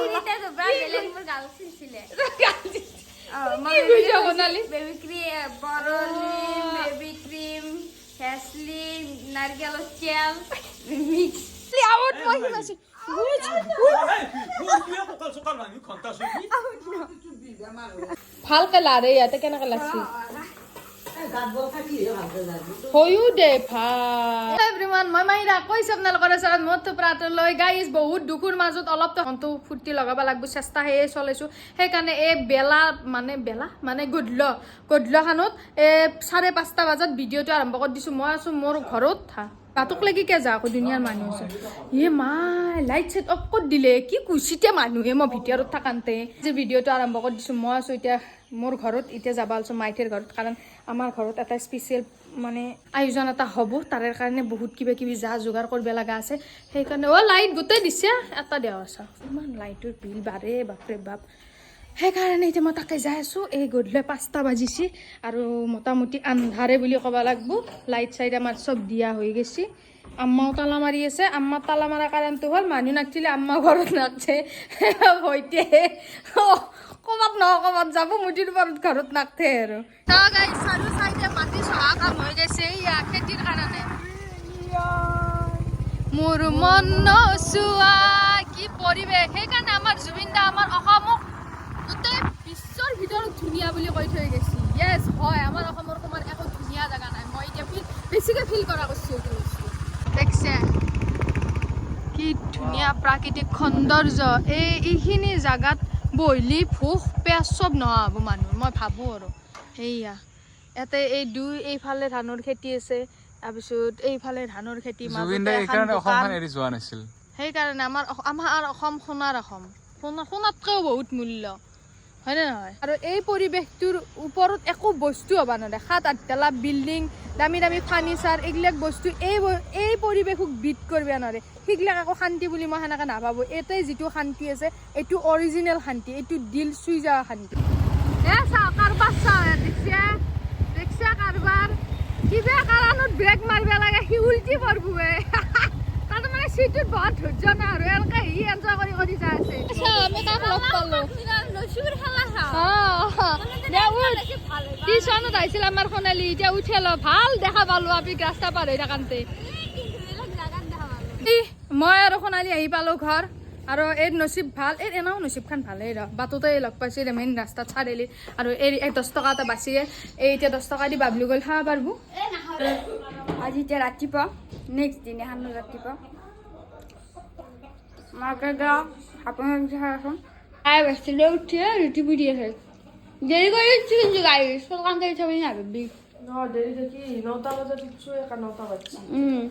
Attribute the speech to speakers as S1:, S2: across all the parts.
S1: Allah.
S2: Baby cream Boroline baby তেল mix
S1: out আছো ভালো এভৰিৱান মই মাইৰা কৈছো বহুত দুখৰ মাজত অলপ মনটো ফূৰ্তি লগাব লাগিব, চেষ্টা সেয়ে চলাইছো। সেইকাৰণে এই বেলা মানে বেলা মানে গধূল, গধূলখানত এই চাৰে পাঁচটা বজাত ভিডিঅ'টো আৰম্ভ কৰি দিছো। মই আছো মোৰ ঘৰত, হা। বাটক লাগি কে যা আকৌ দুনিয়াৰ মানুহ আছে এ মাই লাইট চাইট অফ কৰি দিলে। কি কুচিতে মানুহে মই ভিতৰত থাকান্তে। যে ভিডিঅ'টো আৰম্ভ কৰি দিছোঁ। মই আছোঁ এতিয়া মোৰ ঘৰত, এতিয়া যাব আছোঁ মাইথেৰ ঘৰত, কাৰণ আমাৰ ঘৰত এটা স্পেচিয়েল মানে আয়োজন এটা হ'ব। তাৰে কাৰণে বহুত কিবা কিবি যা যোগাৰ কৰিব লগা আছে। সেইকাৰণে, অ' লাইট গোটেই দিছে, এটা দিয়া আছে। ইমান লাইটৰ বিল বাঢ়ে বাপৰে বাপ। সেইকাৰণে এতিয়া মই তাকে যাই আছোঁ। এই গধূলি পাঁচটা বাজিছে আৰু মোটামুটি আন্ধাৰে বুলি ক'ব লাগিব। লাইট চাইট আমাৰ চব দিয়া হৈ গৈছে। আম্মাও তালা মাৰি আছে। আম্মা তালা মাৰা কাৰণটো হ'ল, মানুহ নাছিলে আম্মা ঘৰত নাছে সৈতে ক'ৰবাত নহয় ক'ৰবাত যাব মুঠিৰ ওপৰত ঘৰত নাথে আৰু চাৰু চাইডে মাটি চহা কাম হৈ গৈছে ইয়া খেতিৰ কাৰণে। মোৰ মন চোৱা কি পৰিৱেশ? সেইকাৰণে আমাৰ জুবিন দা আমাৰ অসমক গোটেই বিশ্বৰ ভিতৰত ধুনীয়া বুলি কৈ থৈ গৈছে। য়েছ হয় আমাৰ অসমৰ সমান একো ধুনীয়া জেগা নাই। মই এতিয়া ফিল বেছিকৈ ফিল কৰা কৰিছোঁ এইটো বস্তু। দেখছে? কি ধুনীয়া প্ৰাকৃতিক সৌন্দৰ্য। এই এইখিনি জেগাত বহিলি ভোক পেঁয়াজ চব নহ'ব মানুহ মই ভাবোঁ আৰু। সেয়া ইয়াতে এই দুই এইফালে ধানৰ খেতি আছে তাৰপিছত এইফালে ধানৰ খেতি সেইকাৰণে আমাৰ আমাৰ অসম সোণাৰ অসম। সোণা সোণাতকৈও বহুত মূল্য। হয়নে নহয়? আৰু এই পৰিৱেশটোৰ ওপৰত একো বস্তু হ'ব নোৱাৰে সাত আঠতলা বিল্ডিং দামী দামী ফাৰ্নিচাৰ এইবিলাক বস্তু এই এই পৰিৱেশক বিট কৰিব নোৱাৰে। সেইবিলাক একো শান্তি বুলি মই সেনেকৈ নাভাবোঁ। এইটোৱে যিটো শান্তি আছে, এইটো অৰিজিনেল শান্তি, এইটো দিল চুই যোৱা শান্তি। এ চা কাৰবাৰ চা দেখছে? দেখছে কাৰবাৰ? কিবা কাৰণত ব্ৰেক মাৰিব লাগে, সি উল্টি পৰবুৱে চিটটোত বহুত ধৈৰ্য নাই আৰু এনেকে সি এনজয় কৰি কৰি যাই আছে। আমি তাক লগ পালোঁ। টিউচনত আহিছিল আমাৰ সোণালী? এতিয়া উঠে ল ভালো দেখা পালো আমি ৰাস্তা পাৰ হৈ ই, মই আৰু সোণালী আহি পালোঁ ঘৰ। আৰু এই নচিব ভালো এই এনেও নচিবখন ভালেই ৰ। বাটতে লগ পাইছোঁ মেইন ৰাস্তাত চাৰিআলিত আৰু এই দহ টকা এটা বাচিয়ে এই এতিয়া দহ টকা দি বাবলু গ'ল খাব পাৰিব।
S2: আজি এতিয়া ৰাতিপুৱা নেক্সট দিনাখন ৰাতিপুৱা। মাৰ্কেটৰ আপোনাৰ এখন খাই বসছিলে উঠিয়ে ৰুটি পুৰি ফেল দেৰি কৰি দিচ্ছি কিন্তু গাড়ী চলকান গাড়ী থবি নাভাবি
S1: নটা বাজে উঠছোঁ একা নটা বাজছে। হুম।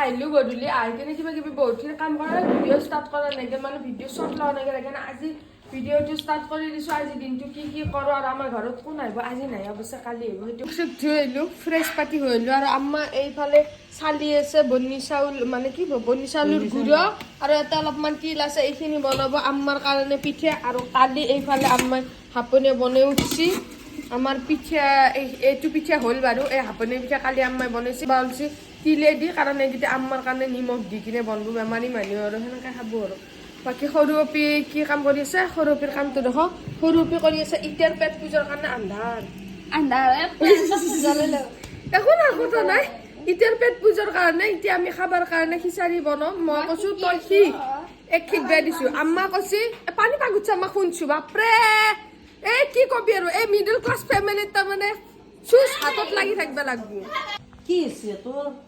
S1: আহিলো গধূলি আহি কিনে কিবা কিবি বহুতখিনি কাম কৰা ভিডিঅ' ষ্টাৰ্ট কৰা নাগে মানে ভিডিঅ' শ্বট লোৱা নাগে আজি ভিডিঅ'টো ষ্টাৰ্ট কৰি দিছোঁ আজি দিনটো কি কি কৰোঁ আৰু আমাৰ ঘৰত কোন আহিব? আজি নাই অৱশ্যে কালি আহিব। সেইটো চব ধুই আহিলোঁ ফ্ৰেছ পাতি হৈ আহিলোঁ আৰু আম্মা এইফালে চালি আছে বনি চাউল মানে কি বনি চাউলৰ গুড়া আৰু এটা অলপমান তিল আছে এইখিনি বনাব আম্মাৰ কাৰণে পিঠা আৰু কালি এইফালে আম্মাই হাপনে বনাই উঠছি। আমাৰ পিঠা এই- এইটো পিঠা হ'ল বাৰু এই হাপনি পিঠা কালি আম্মাই বনাইছে। বনাইছে তিলে দি কাৰণ এইকেইটা আম্মাৰ কাৰণে নিমখ দি কিনে বনাব বেমাৰী মানুহ আৰু সেনেকৈ খাব আৰু। বাকী সৰু অপি কি কাম কৰি আছে? সৰু অপিৰ কামটো দেখো। সৰু অপি কৰি আছে ইটাৰ পেট পূজাৰ কাৰণে আন্ধাৰ।
S2: আন্ধাৰ
S1: একো নাই কথা নাই। ইটাৰ পেট পূজাৰ কাৰণে এতিয়া আমি খাবৰ কাৰণে খিচাৰি বনাম। মই কৈছো তই শিক এক শিকবাই দিছো। আম্মা কৈছি "এ, পানী পাগুছে আমাক শুনছো বাপৰে। এই কি কবি আৰু? এই মিডল ক্লাছ ফেমিলিত তাৰমানে চুজ হাতত লাগি থাকিব লাগব।
S3: কি হৈছে তোৰ?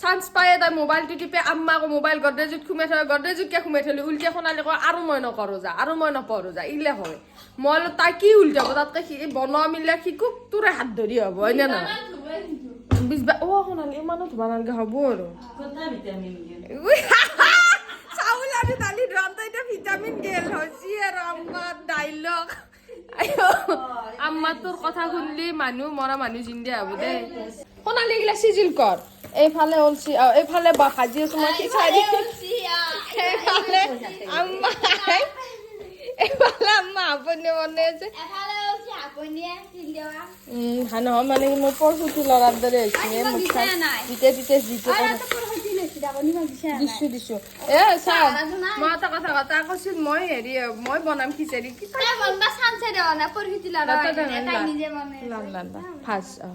S1: চান্স পায়ে তাই মোবাইলটো টিপে আম্মাকো মোবাইল গডৰেজত সোমাই থয় গডৰেজত কিয় সোমাই থলি উল্টা শুনালি কয় আৰু মই নকৰোঁ যা আৰু মই নপঢ়োঁ যা ইলে হয়। মই তাই কি উল্টাব তাতকে সি বনোৱা মিলে শিকক তোৰে হাত ধৰি হ'ব হয়নে নহয়? বুজবা অ শুনালি ইমানো ধুবা নালগে হ'ব আৰু। চাউল আৰু দালি ৰান্ধা এতিয়া ভিটামিন গেল হৈছে আৰু আম্মাৰ ডাইলগ। আম্মা তোৰ কথা শুনলি মানুহ মৰা মানুহ জিন্দে হ'ব দে। সোণালী গিলা চিজিল কৰ। এইফালে অলচি আহ, এইফালে বা আছো মই খিচাৰি এইফালে আম্মাই এইফালে আম্মা আপুনি আছে? উম, নহয় মানে কি মোৰ পৰশুটি লৰাৰ দৰে হৈছে এই মুখখন তিতে তিতে যিটো দিছো দিছো এ চা মই এটা কথা কথা কৈছিল মই হেৰি মই বনাম খিচাৰি। কি। ভাজ অ,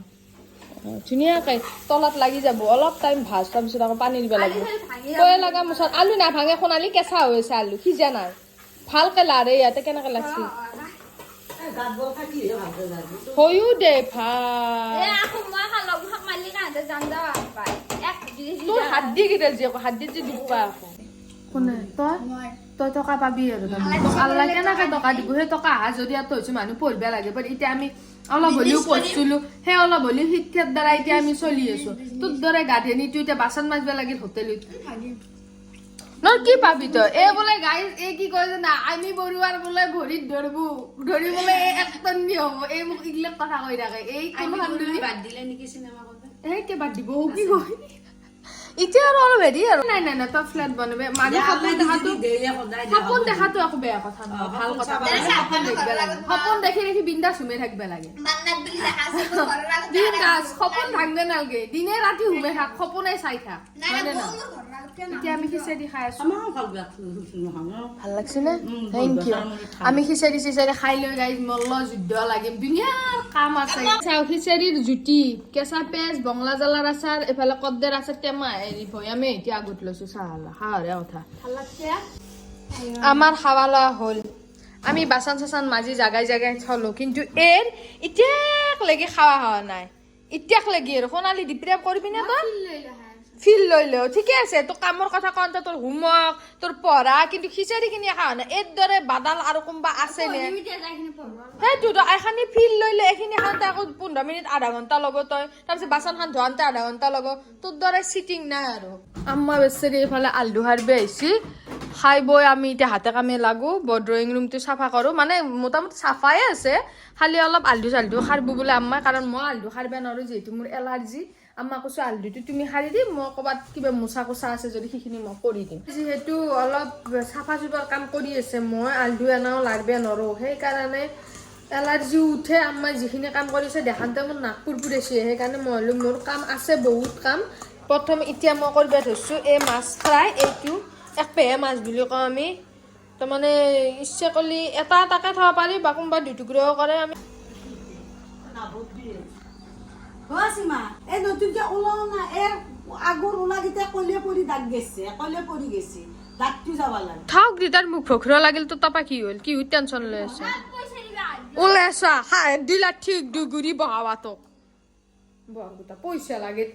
S1: ধুনীয়াকৈ তলত লাগি যাব অলপ টাইম ভাজ তাৰপিছত আকৌ পানী দিব লাগিব। কয়ে লগা মুচত আলু নাভাঙে সোণালী কেঁচা হৈ আছে আলু সিজা নাই ভালকে লাৰে ইয়াতে কেনেকে লাগছি? হয়ো দে ভালো তোৰ হাত দি কেইটা যি হাত দি যে আকৌ। কোনে? তই? তই টকা পাবি আৰু। আল্লাই কেনেকে টকা দিব সেই টকা অহা জৰিয়াত হৈছো মানুহ পঢ়িব লাগে বাট এতিয়া আমি অলপ হ'লেও পঢ়িছিলো সেই অলপ হ'লেও শিক্ষাৰ দ্বাৰা এতিয়া আমি চলি আছো। তোৰ দৰে গাধেনীটো এতিয়া বাচন মাজিব লাগিল হোটেলত। নহয় কি পাবি তই? এই বোলে গাই এই কি কয় জানা? আমি বৰুৱাৰ বোলে ভৰিত ধৰবো। ধৰি বোলে এই একটন দি হ'ব? এই মোক এইগিলাক কথা কৈ থাকে। এই কোনখন
S3: বাদ দিলে নেকি চিনেমা কৰিব
S1: এই কেইবাৰ দিব কি কয়? এতিয়া আৰু আৰু হেৰি আৰু। নাই নাই নাই তই ফ্লেট বনাবি। মাজে সপোন দেখাটো সপোন দেখাটো একো বেয়া কথা নহয়। ভালো কথা সপোন দেখিব লাগে। সপোন দেখি দেখি বিন্দাছ সুমে থাকিব লাগে। বিন্দাছ সপোন ভাঙবে নালগে। দিনে ৰাতি সুমে থাক সপোনে চাই থাক। হয়নে না এতিয়া আমি খিচাৰি খাই আছো।
S3: ভালো লাগছে ন?
S1: ভালো লাগছে নে? থেংক ইউ আমি খিচাৰি চিচাৰি খাই লৈ গাইজ মল্ল যুদ্ধ লাগিম। ধুনীয়াৰ কাম আছে। চাও খিচাৰিৰ জুতি কেঁচা পেঁয়াজ বঙলা জ্বালাৰ আচাৰ এইফালে কদ্দের আচাৰ টেমা হেৰি ভৈয়ামে এতিয়া আগত লৈছো। চাহ সাহৰে কথা। আমাৰ খাৱা লোৱা হ'ল। আমি বাচন চাচন মাজি জাগাই জাগাই থলো কিন্তু এৰ এতিয়াক লাগি খাৱা হোৱা নাই। এতিয়াক লাগি আৰু সোণালী ডিপ্ৰেপ কৰিবি নে তই? ফিল লৈ লও ঠিকে আছে, তোৰ কামৰ কথা কওঁতে তোৰ হোমৱৰ্ক তোৰ পঢ়া, কিন্তু খিচাৰি খিনি খাৱা নাই। এইৰ দৰে বাদাল আৰু কোনোবা আছে নে? সেইটোতো এখানি ফিল লৈ লৈ এইখিনি খাওঁতে আকৌ পোন্ধৰ মিনিট, আধা ঘণ্টা ল'ব তই। তাৰপিছত বাচন খান ধোৱাওঁতে আধা ঘণ্টা ল'ব। তোৰ দৰে চিটিং নাই আৰু। আম্মা বেচেৰি এইফালে আলু হাৰবে আহিছি খাই বৈ আমি এতিয়া হাতে কামে লাগো ড্ৰয়িং ৰুমটো চাফা কৰোঁ। মানে মোটামুটি চাফাই আছে, খালি অলপ আলু চালু সাৰব বোলে আম্মাই, কাৰণ মই আলু সাৰব নোৱাৰোঁ, যিহেতু মোৰ এলাৰ্জি। আম্মা কৈছো আলুটো তুমি সাৰি দিম, মই ক'ৰবাত কিবা মোচা কোচা আছে যদি সেইখিনি মই কৰি দিম। যিহেতু অলপ চাফা চুফাৰ কাম কৰি আছে, মই আলু এনাও লাৰব নোৱাৰোঁ সেইকাৰণে এলাৰ্জি উঠে আমাৰ যিখিনি কাম কৰিছে দেখাতে মোৰ নাক পুৰপুৰাইছে সেইকাৰণে মই হ'লো মোৰ কাম আছে, বহুত কাম। প্ৰথম এতিয়া মই কৰিব ধৰিছোঁ, এই মাছ ফ্ৰাই, এইটো এক পেহে মাছ বুলি কওঁ আমি। তাৰমানে ইচ্ছা কৰিলে এটা এটাকে থ'ব পাৰি, বা কোনোবা দুটুকুৰাও কৰে আমি।
S3: সীমা এই নতুনকে ওলাও না এর আগৰ ওলাকেইটা কলে পৰি দাগ গেছে কলে পৰি গেছে দাগটো যাব লাগে।
S1: থাওক দিতাৰ মুখ ভখৰা লাগিল তো তাৰপৰা কি হ'ল? কি টেনশ্যন লৈ আছে। ওলাইছা হাই দিলা ঠিক দুগুৰি বহাবা তোক। বহাগোটা পইচা লাগে।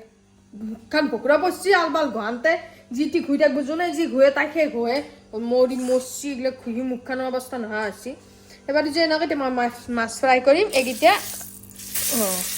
S1: মুখখন ভকুৰা পচি আলবাল ঘূৰাওঁতে যি টি ঘূৰি থাকিব যোনে যি ঘূৰে তাক শেষ হয় মৰি মচি এইবিলাক ঘূৰি মুখখনৰ অৱস্থা নোহোৱা হৈছে এবাৰ যে এনেকৈ মই মাছ মাছ ফ্ৰাই কৰিম এইকেইটা অঁ।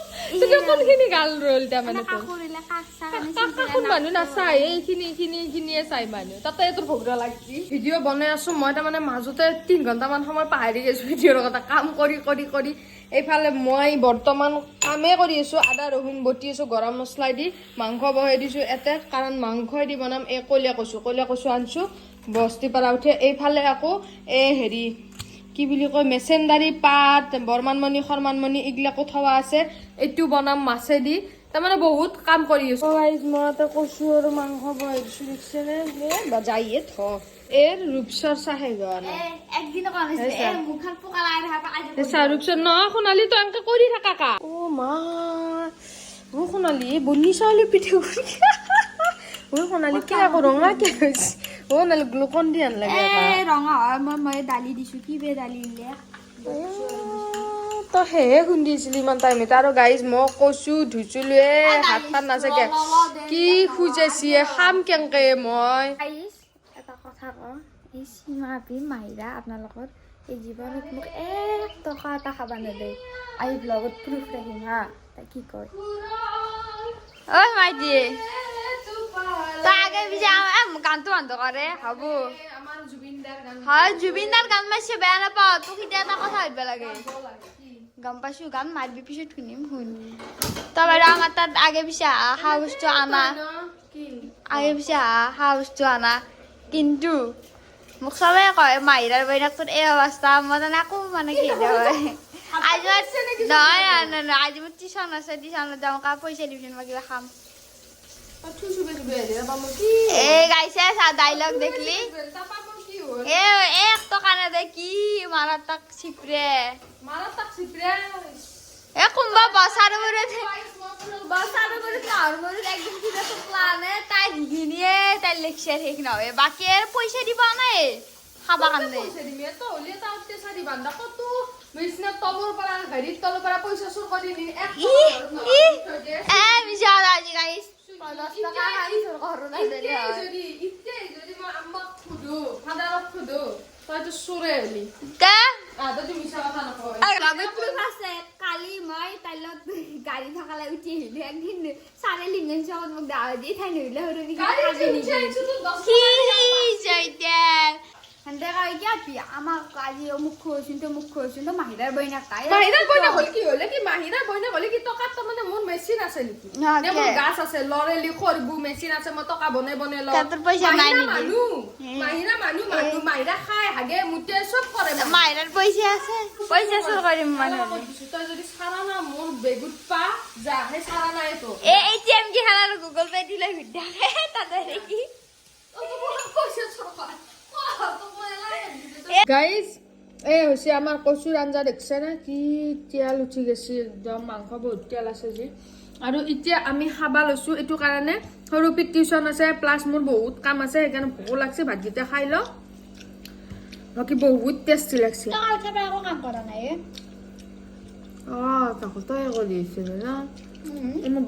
S1: কোনখিনি গাল ৰল তাৰমানে কাষৰ মানুহ নাচাই এইখিনি এইখিনি এইখিনিয়ে চাই মানুহ তাতে তোৰ ভোগৰা লাগছি। ভিডিঅ' বনাই আছো মই তাৰমানে মাজতে তিনি ঘণ্টামান সময় পাহৰি গৈছো ভিডিঅ'ৰ কথা। কাম কৰি কৰি কৰি। এইফালে মই বৰ্তমান কামেই কৰি আছো আদা ৰহুন বটি আছো গৰম মছলা দি মাংস বহাই দিছো এতে। কাৰণ মাংস দি বনাম এই কলীয়া কচু কলীয়া কচু আনছো। বস্তি পৰা উঠে। এইফালে আকৌ এই হেৰি কি বুলি কয় মেচেণ্ডাৰী পাত বৰমানমণি শৰ্মানমণি এইবিলাকো থোৱা আছে। এইটো বনাম মাছেদি। তাৰমানে বহুত কাম কৰি আছো। মই এটা কচু আৰু মাংস বহাই দিছো দেখিছেনে যাইয়ে থ।
S2: একদিন
S1: ৰূপচৰ। নহয় সোণালী তই এনেকে কৰি থাকা কা। মা অ সোণালী বনি চাউলি পিঠা কৰি। অ সোণালী কিয় ৰঙা কিয় হৈছে? অ গ্লুকন দি আনলাগে একা।
S2: এ ৰঙা হয় মই মই দালি দিছো। কি বে দালি দিলে
S1: তই সেহে খুন্দিছিলি ইমান টাইমত আৰু গাইজ মই কৈছো ধুইছিলো এ হাত পাত নাচাকে কি খুজাইছি খাম কেনেকে মই?
S2: এটা কথা কওঁ। এই সীমা আপি মাহিৰা আপোনালোকৰ এই জীৱনত মোক এক টকা এটা খাবা নেদে। আহি ব্লগত প্ৰুফ ৰাখিম হা। তাই কি কয়? ঐ মাইটি গানটো বন্ধ কৰে হ'ব। হয় জুবিনদাৰ গান মাৰিছে বেয়া নাপাওঁ। তোক এতিয়া এটা কথা সুধিব লাগে। গম পাইছো গান মাৰিবি পিছত শুনিম শুন। তই বাৰু আমাৰ তাত আগে পিছে আহা বস্তু আনা। আগে পিছে আহা বস্তু আনা। কিন্তু মোক চবে কয় মাহিৰাৰ বৈনাক তোৰ এই অৱস্থা মই জানে একো মানে কি হয়। আজি নহয় নহয়, নহয় নহয়, আজি মোৰ টিউশ্যন আছে টিউশ্যনত যাওঁ কা পইচা দিবিচোন মই কিবা খাম।
S1: কি
S2: এই গাইছে ডাইলগ দেখলি?
S1: কি
S2: এ এক টকা নেদে কি মাৰাৰ তাক এ কোনবা বছাৰ মূৰত বছাৰ মূৰত গাঁৱৰ মূৰত একদিন তাই তাই শেষ নহয়। বাকী আৰু পইচা দিব নাই। খাবা কাৰণে
S1: পইচা দিবি তো হলি কতো কৰি নি এক
S2: ই ই এ মিছা আজি গাইছ দহ টকা খাই চোৰ কৰো না হয়
S1: যদি ইতিয়াই যদি মই আম্মাক সুধো ফাদাৰক সুধো তইতো চোৰে হলি
S2: তে
S1: আদা মিছা কথা নকয়
S2: লগত proof আছে কালি মই তাইৰ লগত গাড়ী থকালে উঠি আহিলো একদিন চাৰে লিংগন চকত মোক দাৱা দি ঠাই
S1: তো দহ
S2: কি হেন্তে কয় কি আমাক আজি অমুক খুৱাইছোন তমুক খুৱাইছোন তো মাহিৰাৰ বইনাক তাই
S1: মাহিৰাৰ বইনা হ'ল কি হ'লে কি মাহিৰাৰ বইনা হ'লে কি টকাত আছে নেকি?
S2: নে
S1: গাছ আছে লৰেলি সৰবু মেচিন আছে মই টকা বনাই বনাই লওঁ।
S2: তাতৰ পইচা নাই নেকি?
S1: খাই হাগে মুতে কৰে মানুহ।
S2: মাহিৰাৰ পইচা আছে
S1: লগত দিছো, তই যদি চাৰানা মোৰ বেগুত পা যা সেই চাৰানাই তো
S2: এ এটিএম কি খানাৰ গুগল পে দিলে ভিডিঅ' তাতে দেখি।
S1: গাইজ এই হৈছে আমাৰ কচুৰ আঞ্জা দেখছে না? কি তেল উঠি গৈছে একদম মাংস বহুত তেল আছে যি। আৰু এতিয়া আমি খাবা লৈছো এইটো কাৰণে সৰু পিত আছে প্লাছ মোৰ বহুত কাম আছে সেইকাৰণে ভোকো লাগছে ভাতকেইটা খাই লওঁ। বাকী বহুত টেষ্টি লাগছে। অঁ তাকো তই কৰি আছিলি ন?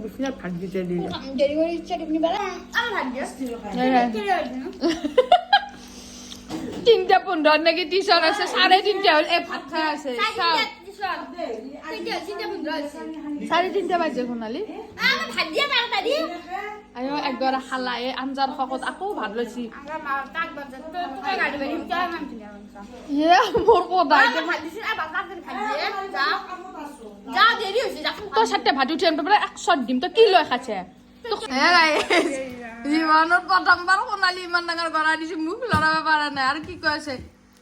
S1: বিচনাত ভাতকেইটা দিলে
S2: দেৰি কৰি ইচ্ছা টিপনি পেলা
S1: তিনটা পোন্ধৰ নেকি টিউচন আছে? চাৰে তিনটা হ'ল। এই ভাত খাই আছে। চাৰে তিনটা বাজে সোণালী। আয়ো খালা। এই আঞ্জাৰ শকত আকৌ ভাত লৈছি। মোৰ
S2: যা
S1: তই চাৰিটা ভাত উঠি আনিব পেলাই এক চট দিম। তই কি লৈ খাইছে? জীৱনত প্ৰথমবাৰ সোণালী ইমান ডাঙৰ গৰা দিছে মোক লৰাব পৰা নাই। আৰু কি কৈ আছে?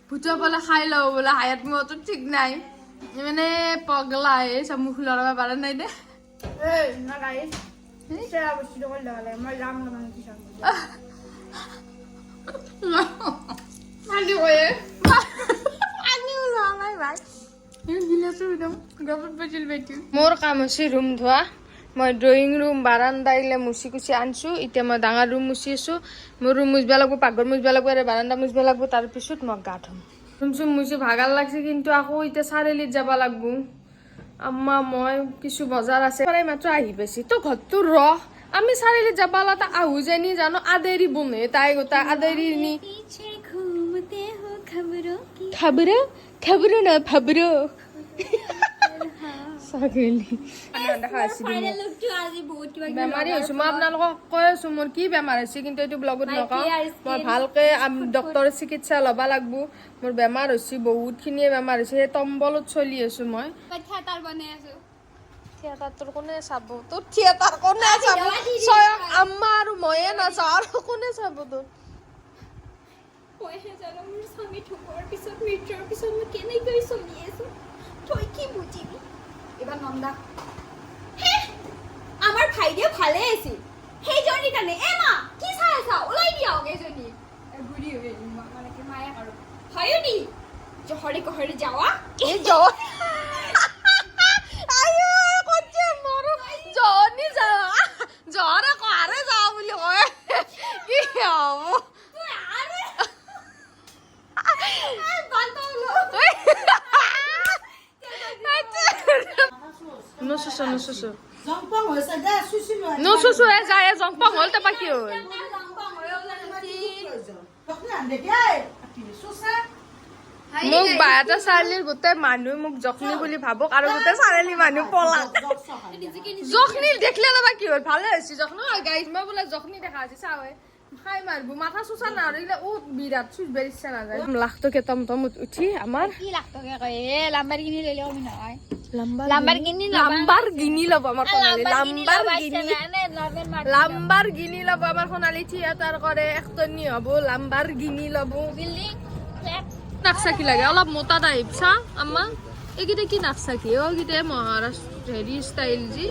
S1: ভূতৰ বোলে খাই লওঁ বোলে হায়াত মোৰতো ঠিক নাই। মানে পগলা হে চব মুখ লৰাব পৰা নাই দে।
S2: এই
S1: মোৰ কাম হৈছে ৰুম ধোৱা। মই ড্ৰয়িং ৰুম বারান্দা এলে মুচি কুচি আনছো। এতিয়া মই ডাঙৰ ৰুম মুচি আছোঁ। মোৰ ৰুম মুচবা লাগবো পাকঘৰ মুচবা লাগবো আৰু বারান্দা মুচবা লাগবো তারপর মই গা ধুম। ৰুম চুম মুচি ভাগাল লাগছে কিন্তু আকৌ এতিয়া চাৰিআলিত যাব লাগবো। আম্মা মই কিছু বজাৰ আছে প্ৰায় মাত্ৰ আহি পাইছি। তো ঘৰটো র আমি চাৰিআলিত যাব লাগা আহু জানি জানো আদেরি বোমে তাই গোটাই আদেরি নি। খবর খবর না ভাবৰো?
S2: কিবি
S1: বেমাৰী হৈছো। মই আপোনালোকক কৈ আছো মোৰ কি বেমাৰ হৈছে কিন্তু এইটো ব্লগত নকওঁ। মই. ভালকে ডক্তৰৰ চিকিৎসা ল'বা লাগব। মোৰ বেমাৰ হৈছে বহুতখিনিয়ে বেমাৰ হৈছে। সেই তম্বলত চলি আছো মই।
S2: থিয়েটাৰ বনাই আছো।
S1: থিয়েটাৰ তোৰ কোনে চাব? তোৰ থিয়েটাৰ কোনে চাব? স্বয়ং আম্মা আৰু ময়ে নাচাওঁ। আৰু কোনে চাব তোৰ?
S2: মইহে জানো মোৰ স্বামী ঢুকোৱাৰ পিছত মৃত্যুৰ পিছত মই কেনেকৈ চলি আছো? তই কি বুজিবি? এবাৰ নন্দা। হে আমাৰ ভাইটিয়ে ভালে আছিল সেইজনীৰ কাৰণে এ মা, কি চাই আছা ওলাই দিয়া এইজনী বুঢ়ী হৈ মানে কি মায়ে আৰু হয়ো নি? জহৰে কহৰে যাৱা
S1: এই জনি জ্বৰ আকৌ আৰে যাওঁ বুলি কয় কি হ'ব
S2: তুই আরে বান্তালো
S3: জংপং দে
S1: নুচুচু এ যায় জংপং মোক বাৰটা চাৰিলিৰ গোটেই মানুহ মোক জখনি বুলি ভাবক আৰু গোটেই চাৰিলি মানুহ পলা জখনি দেখিলে নাবা কি হ'ল ভালে হৈছে জখনি গাইজ মই বোলে জখনি দেখা হৈছে চাৱে খাই মাৰিব মাথা চুচা নাৰিলে ও বিৰাট চুচ বেৰিচ্ছা নাযায় লাখ টকীয়া টমটমত উঠি আমাৰ
S2: কি লাখ টকা কয় এ লাম্বাৰ কিনি লৈ লওঁ নহয়
S1: লাম্বাৰ
S2: Lamborghini
S1: গিনি ল'ব আমাৰ সোণালী লাম্বাৰ গিনি
S2: লাম্বাৰ
S1: লাম্বাৰ গিনি ল'ব আমাৰ সোণালী থিয়েটাৰ কৰে একটনি হ'ব লাম্বাৰ গিনি ল'ব
S2: বিল্ডিং
S1: নাকচা কি লাগে অলপ মোটা টাইপ চা আম্মা এইকেইটা কি নাকচা কি অ কেইটা মহাৰাষ্ট্ৰ হেৰি ষ্টাইল যি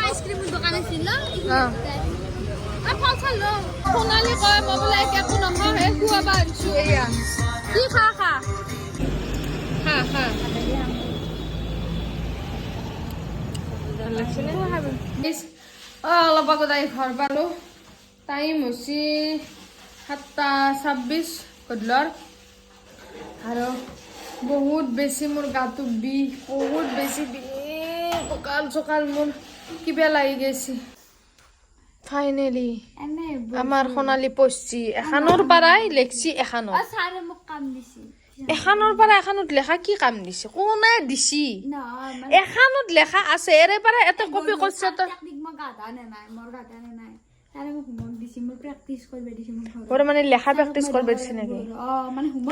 S2: আইচক্ৰীমৰ দোকান আছিল
S1: সোণালী কয় মই বোলে একো নাখাওঁ হে খুৱাব আনিছো এয়া কি খা খা খা খা ভালো লাগছে নে? অলপ আগত আহি ঘৰ পালোঁ টাইম হৈছে সাতটা ছাব্বিছ গধূলৰ আৰু বহুত বেছি মোৰ গাটো বিষ বহুত বেছি বিষ কঁকাল চকাল মোৰ কিবা লাগি গৈছে। ফাইনেলি আমাৰ সোণালী পচছি এখানৰ পৰাই লেখছি এখানত এখানৰ পৰা এখানত লেখা কি কাম দিছে? কোনে দিছি? এখানত লেখা আছে এৰে পৰা এটা কপি কৰিছে তই
S2: মোৰ তাৰে
S1: মানে লেখা প্ৰেক্টিচ কৰিব দিছে নেকি?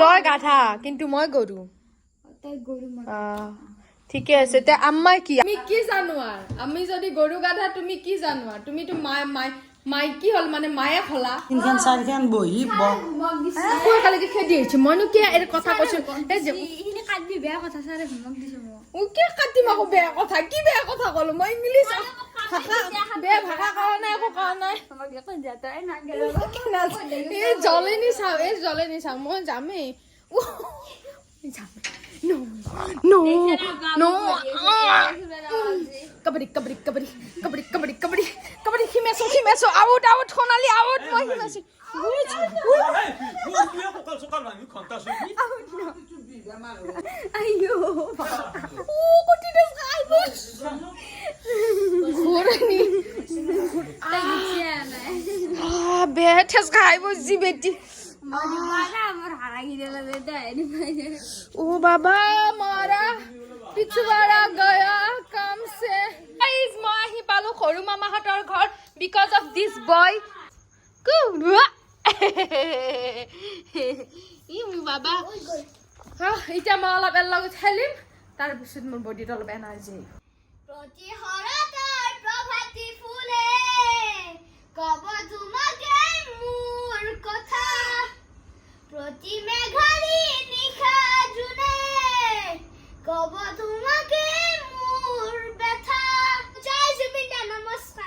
S1: তই গাধা কিন্তু মই গৰু। ঠিকে আছে তে আম্মাই কি আমি কি জানো আৰু আমি যদি গৰু গাধা তুমি কি জানো আৰু তুমিতো মাই মাই মাইকী হ'ল মানে মায়ে হলা
S3: তিনখান চাৰিখান বহি ব
S2: দিছে।
S1: মই কালি খেদি আহিছো মইনো কি এই কথা কৈছো এই যে
S2: এইখিনি কাটবি বেয়া কথা ছাৰে হোমৱৰ্ক দিছে মোক
S1: ও কি কাটিম আকৌ বেয়া কথা? কি বেয়া কথা ক'লো? মই ইংলিছ ভাষা বেয়া ভাষা কোৱা নাই একো কোৱা নাই।
S2: হোমৱৰ্ক দেখোন যাতাই নাগে
S1: এই জলেনি চাওঁ এই জলেনি চাওঁ মই যামেই। উহ, যাম। No, no, no. Kabaddi kabaddi kabaddi kabaddi kabaddi kabaddi kabaddi. সিমাইছো out out সোণালী আউট
S4: sugi.
S2: আইও
S1: ও কটিটা খাইব ঘোরানি খাইব জি বেটি
S2: হাৰা গিৰেলা
S1: ই বাবা। হা এতিয়া মই অলপ এৰ লগত খেলিম তাৰপিছত মোৰ বডিত অলপ এনাৰ্জি
S2: প্রতি মেঘালি নিশা জুনে কব তোমাকে